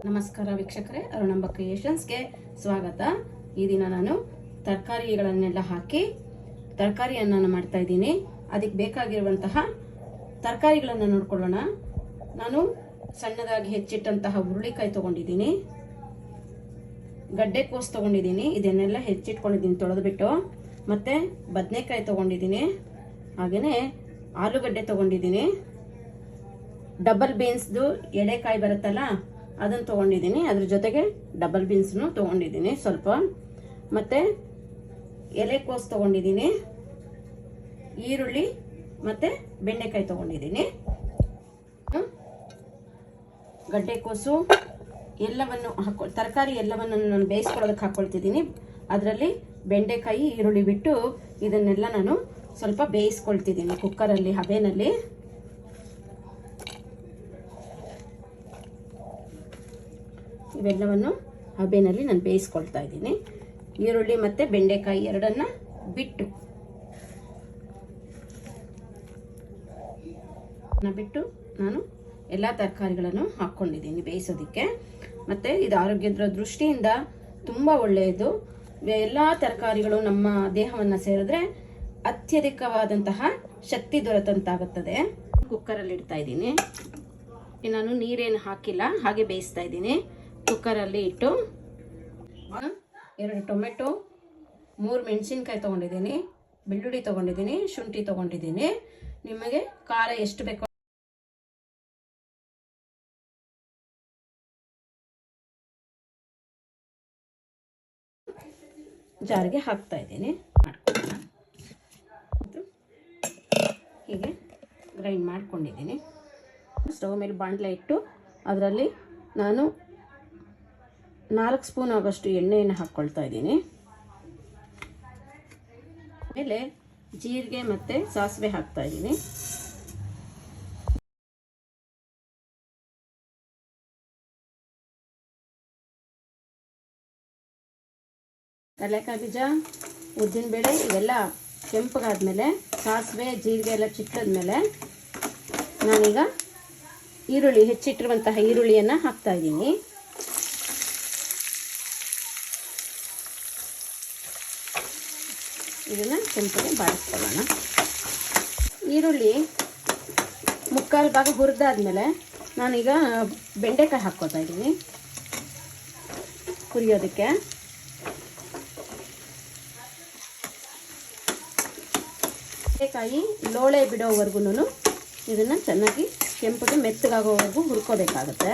ನಮಸ್ಕಾರ ವೀಕ್ಷಕರೇ ಅರುಣಂಬ ಕ್ರಿಯೇಷನ್ಸ್ಗೆ ಸ್ವಾಗತ. ಈ ದಿನ ನಾನು ತರಕಾರಿಗಳನ್ನೆಲ್ಲ ಹಾಕಿ ತರಕಾರಿಯನ್ನು ನಾನು ಮಾಡ್ತಾ ಇದ್ದೀನಿ. ಅದಕ್ಕೆ ಬೇಕಾಗಿರುವಂತಹ ತರಕಾರಿಗಳನ್ನು ನೋಡ್ಕೊಳ್ಳೋಣ. ನಾನು ಸಣ್ಣದಾಗಿ ಹೆಚ್ಚಿಟ್ಟಂತಹ ಹುರುಳಿಕಾಯಿ ತೊಗೊಂಡಿದ್ದೀನಿ. ಗಡ್ಡೆಕೋಸು ತೊಗೊಂಡಿದ್ದೀನಿ. ಇದನ್ನೆಲ್ಲ ಹೆಚ್ಚಿಟ್ಕೊಂಡಿದ್ದೀನಿ ತೊಳೆದ್ಬಿಟ್ಟು. ಮತ್ತು ಬದನೆಕಾಯಿ ತೊಗೊಂಡಿದ್ದೀನಿ. ಹಾಗೆಯೇ ಆಲೂಗಡ್ಡೆ ತೊಗೊಂಡಿದ್ದೀನಿ. ಡಬಲ್ ಬೀನ್ಸ್ದು ಎಳೆಕಾಯಿ ಬರುತ್ತಲ್ಲ ಅದನ್ನು ತೊಗೊಂಡಿದ್ದೀನಿ. ಅದ್ರ ಜೊತೆಗೆ ಡಬಲ್ ಬೀನ್ಸ್ನು ತೊಗೊಂಡಿದ್ದೀನಿ ಸ್ವಲ್ಪ. ಮತ್ತು ಎಲೆಕೋಸು ತೊಗೊಂಡಿದ್ದೀನಿ. ಈರುಳ್ಳಿ ಮತ್ತು ಬೆಂಡೆಕಾಯಿ ತೊಗೊಂಡಿದ್ದೀನಿ? ಗಡ್ಡೆಕೋಸು ಎಲ್ಲವನ್ನು ಹಾಕೊ, ತರಕಾರಿ ಎಲ್ಲವನ್ನು ನಾನು ಬೇಯಿಸ್ಕೊಳ್ಳೋದಕ್ಕೆ ಹಾಕ್ಕೊಳ್ತಿದ್ದೀನಿ ಅದರಲ್ಲಿ ಬೆಂಡೆಕಾಯಿ, ಈರುಳ್ಳಿ ಬಿಟ್ಟು ಇದನ್ನೆಲ್ಲ ನಾನು ಸ್ವಲ್ಪ ಬೇಯಿಸ್ಕೊಳ್ತಿದ್ದೀನಿ ಕುಕ್ಕರಲ್ಲಿ ಹಬೆನಲ್ಲಿ ಇವೆಲ್ಲವನ್ನು ಹಬೆನಲ್ಲಿ ನಾನು ಬೇಯಿಸ್ಕೊಳ್ತಾ ಇದ್ದೀನಿ. ಈರುಳ್ಳಿ ಮತ್ತು ಬೆಂಡೆಕಾಯಿ ಎರಡನ್ನ ಬಿಟ್ಟು ಬಿಟ್ಟು ನಾನು ಎಲ್ಲ ತರಕಾರಿಗಳನ್ನು ಹಾಕ್ಕೊಂಡಿದ್ದೀನಿ ಬೇಯಿಸೋದಕ್ಕೆ. ಮತ್ತು ಇದು ಆರೋಗ್ಯದ ದೃಷ್ಟಿಯಿಂದ ತುಂಬ ಒಳ್ಳೆಯದು. ಎಲ್ಲ ತರಕಾರಿಗಳು ನಮ್ಮ ದೇಹವನ್ನು ಸೇರಿದ್ರೆ ಅತ್ಯಧಿಕವಾದಂತಹ ಶಕ್ತಿ ದೊರೆತಂತಾಗುತ್ತದೆ. ಕುಕ್ಕರಲ್ಲಿ ಇಡ್ತಾ ಇದ್ದೀನಿ. ನಾನು ನೀರೇನು ಹಾಕಿಲ್ಲ, ಹಾಗೆ ಬೇಯಿಸ್ತಾ ಇದ್ದೀನಿ. ಕುಕ್ಕರಲ್ಲಿ ಇಟ್ಟು ಎರಡು ಟೊಮೆಟೊ, ಮೂರು ಮೆಣಸಿನ್ಕಾಯಿ ತೊಗೊಂಡಿದ್ದೀನಿ, ಬೆಳ್ಳುಳ್ಳಿ ತೊಗೊಂಡಿದ್ದೀನಿ, ಶುಂಠಿ ತೊಗೊಂಡಿದ್ದೀನಿ. ನಿಮಗೆ ಖಾರ ಎಷ್ಟು ಬೇಕೋ ಜಾರಿಗೆ ಹಾಕ್ತಾ ಇದ್ದೀನಿ. ಮಾಡ್ಕೊಳ್ಳೋಣ. ಹೀಗೆ ಗ್ರೈಂಡ್ ಮಾಡ್ಕೊಂಡಿದ್ದೀನಿ. ಸ್ಟವ್ ಮೇಲೆ ಬಾಣಲೆ ಇಟ್ಟು, ಅದರಲ್ಲಿ ನಾನು ನಾಲ್ಕು ಸ್ಪೂನ್ ಆಗೋಷ್ಟು ಎಣ್ಣೆಯನ್ನು ಹಾಕ್ಕೊಳ್ತಾ ಇದ್ದೀನಿ. ಆಮೇಲೆ ಜೀರಿಗೆ ಮತ್ತು ಸಾಸಿವೆ ಹಾಕ್ತಾ ಇದ್ದೀನಿ. ಕಡಲೆಕಾಯಿ ಬೀಜ ಉದ್ದಿನಬೇಳೆ ಇವೆಲ್ಲ ಕೆಂಪಗಾದ್ಮೇಲೆ, ಸಾಸಿವೆ, ಜೀರಿಗೆ ಎಲ್ಲ ಚಿಕ್ಕದ್ಮೇಲೆ ನಾನೀಗ ಈರುಳ್ಳಿ, ಹೆಚ್ಚಿಟ್ಟಿರುವಂತಹ ಈರುಳ್ಳಿಯನ್ನು ಹಾಕ್ತಾ ಇದ್ದೀನಿ. ಇದನ್ನು ಕೆಂಪಗೆ ಬಾಡಿಸ್ಕೊಳ್ಳೋಣ. ಈರುಳ್ಳಿ ಮುಕ್ಕಾಲು ಭಾಗ ಹುರಿದಾದ್ಮೇಲೆ ನಾನೀಗ ಬೆಂಡೆಕಾಯಿ ಹಾಕ್ಕೋತಾ ಇದ್ದೀನಿ. ಹುರಿಯೋದಕ್ಕೆ. ಬೆಂಡೆಕಾಯಿ ಲೋಳೆ ಬಿಡೋವರೆಗೂ ಇದನ್ನು ಚೆನ್ನಾಗಿ ಕೆಂಪಗೆ ಮೆತ್ತಗಾಗೋವರೆಗೂ ಹುರ್ಕೋಬೇಕಾಗತ್ತೆ.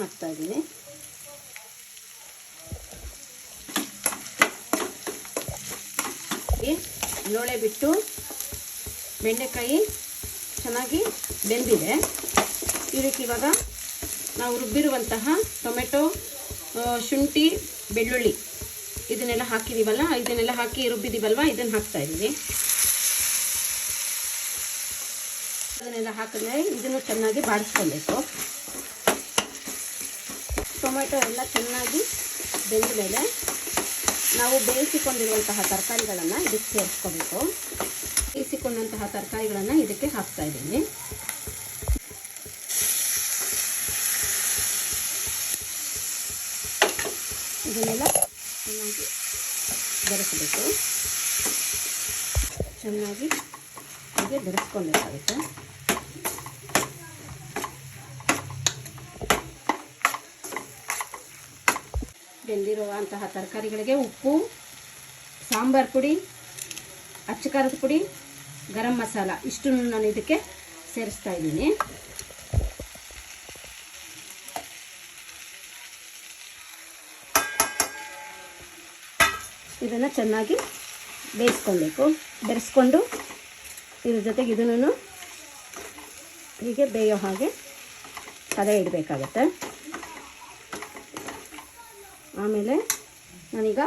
ಹಾಕ್ತಾ ಇದ್ದೀನಿ. ಲೋಳೆ ಬಿಟ್ಟು ಬೆಂಡೆಕಾಯಿ ಚೆನ್ನಾಗಿ ಬೆಂದಿದೆ. ಇದಕ್ಕೆ ಇವಾಗ ನಾವು ರುಬ್ಬಿರುವಂತಹ ಟೊಮೆಟೊ ಶುಂಠಿ, ಬೆಳ್ಳುಳ್ಳಿ ಇದನ್ನೆಲ್ಲ ಹಾಕಿದ್ದೀವಲ್ಲ ಇದನ್ನೆಲ್ಲ ಹಾಕಿ ರುಬ್ಬಿದ್ದೀವಲ್ವ ಇದನ್ನು ಹಾಕ್ತಾ ಇದ್ದೀನಿ ಅದನ್ನೆಲ್ಲ ಹಾಕಿದ್ರೆ ಇದನ್ನು ಚೆನ್ನಾಗಿ ಬಾಡಿಸ್ಕೊಬೇಕು ಟೊಮೆಟೊ ಎಲ್ಲ ಚೆನ್ನಾಗಿ ಬೆಂದ ಮೇಲೆ ನಾವು ಬೇಯಿಸಿಕೊಂಡಿರುವಂತಹ ತರಕಾರಿಗಳನ್ನು ಇದಕ್ಕೆ ಸೇರಿಸ್ಕೋಬೇಕು. ಬೇಯಿಸಿಕೊಂಡಂತಹ ತರಕಾರಿಗಳನ್ನು ಇದಕ್ಕೆ ಹಾಕ್ತಾ ಇದ್ದೀನಿ. ಇದನ್ನೆಲ್ಲ ಚೆನ್ನಾಗಿ ಬೆರೆಸಬೇಕು. ಚೆನ್ನಾಗಿ ಹೀಗೆ ಬೆರೆಸ್ಕೊಳ್ಬೇಕಾಗುತ್ತೆ ಬೆಂದಿರುವಂತಹ ತರಕಾರಿಗಳಿಗೆ ಉಪ್ಪು, ಸಾಂಬಾರು ಪುಡಿ, ಅಚ್ಚ ಖಾರದ ಪುಡಿ, ಗರಂ ಮಸಾಲ. ಇಷ್ಟನ್ನು ನಾನು ಇದಕ್ಕೆ ಸೇರಿಸ್ತಾ ಇದ್ದೀನಿ. ಇದನ್ನು ಚೆನ್ನಾಗಿ ಬೇಯಿಸ್ಕೊಳ್ಬೇಕು. ಬೆರೆಸ್ಕೊಂಡು ಇದ್ರ ಜೊತೆಗೆ ಇದನ್ನು ಹೀಗೆ ಬೇಯೋ ಹಾಗೆ ತಲೆ ಇಡಬೇಕಾಗತ್ತೆ. ಆಮೇಲೆ ನಾನೀಗ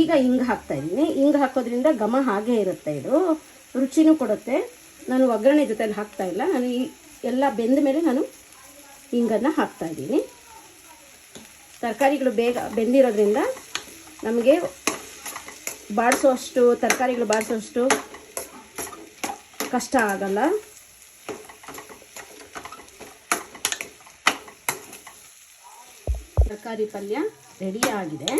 ಈಗ ಹಿಂಗೆ ಹಾಕ್ತಾ ಇದ್ದೀನಿ. ಹಿಂಗೆ ಹಾಕೋದ್ರಿಂದ ಘಮ ಹಾಗೆ ಇರುತ್ತೆ ಇದು. ರುಚಿನೂ ಕೊಡುತ್ತೆ. ನಾನು ಒಗ್ಗರಣೆ ಜೊತೆಲಿ ಹಾಕ್ತಾ ಇಲ್ಲ. ನಾನು ಈ ಎಲ್ಲ ಬೆಂದ ಮೇಲೆ ನಾನು ಹಿಂಗನ್ನು ಹಾಕ್ತಾ ಇದ್ದೀನಿ. ತರಕಾರಿಗಳು ಬೇಗ ಬೆಂದಿರೋದ್ರಿಂದ ನಮಗೆ ಬಾಡಿಸೋಷ್ಟು ತರಕಾರಿಗಳು ಬಾಡಿಸೋಷ್ಟು ಕಷ್ಟ ಆಗಲ್ಲ. ತರಕಾರಿ ಪಲ್ಯ ರೆಡಿ ಆಗಿದೆ.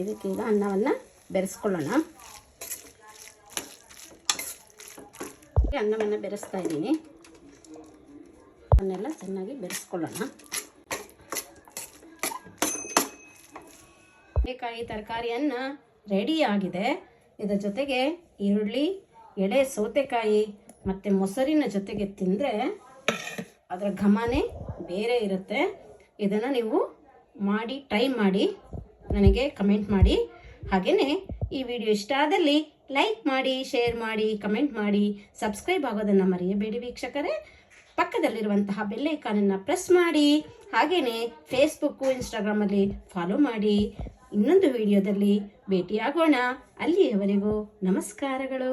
ಇದಕ್ಕೀಗ ಅನ್ನವನ್ನು ಬೆರೆಸ್ಕೊಳ್ಳೋಣ. ಅನ್ನವನ್ನು ಬೆರೆಸ್ತಾ ಇದ್ದೀನಿ. ಅನ್ನೆಲ್ಲ ಚೆನ್ನಾಗಿ ಬೆರೆಸ್ಕೊಳ್ಳೋಣ. ಬೇಕಾಗಿ ತರಕಾರಿಯನ್ನು ರೆಡಿ ಆಗಿದೆ. ಇದರ ಜೊತೆಗೆ ಈರುಳ್ಳಿ, ಎಳೆ, ಸೌತೆಕಾಯಿ ಮತ್ತು ಮೊಸರಿನ ಜೊತೆಗೆ ತಿಂದರೆ ಅದರ ಘಮನೇ ಬೇರೆ ಇರುತ್ತೆ. ಇದನ್ನು ನೀವು ಮಾಡಿ ಟ್ರೈ ಮಾಡಿ, ನನಗೆ ಕಮೆಂಟ್ ಮಾಡಿ. ಹಾಗೆಯೇ ಈ ವಿಡಿಯೋ ಇಷ್ಟ ಆದಲ್ಲಿ ಲೈಕ್ ಮಾಡಿ ಶೇರ್ ಮಾಡಿ ಕಮೆಂಟ್ ಮಾಡಿ ಸಬ್ಸ್ಕ್ರೈಬ್ ಆಗೋದನ್ನು ಮರೆಯಬೇಡಿ ವೀಕ್ಷಕರೇ. ಪಕ್ಕದಲ್ಲಿರುವಂತಹ ಬೆಲ್ಲೈಕಾನನ್ನು ಪ್ರೆಸ್ ಮಾಡಿ. ಹಾಗೆಯೇ ಫೇಸ್ಬುಕ್ಕು ಇನ್ಸ್ಟಾಗ್ರಾಮಲ್ಲಿ ಫಾಲೋ ಮಾಡಿ. ಇನ್ನೊಂದು ವಿಡಿಯೋದಲ್ಲಿ ಭೇಟಿಯಾಗೋಣ. ಅಲ್ಲಿಯವರೆಗೂ ನಮಸ್ಕಾರಗಳು.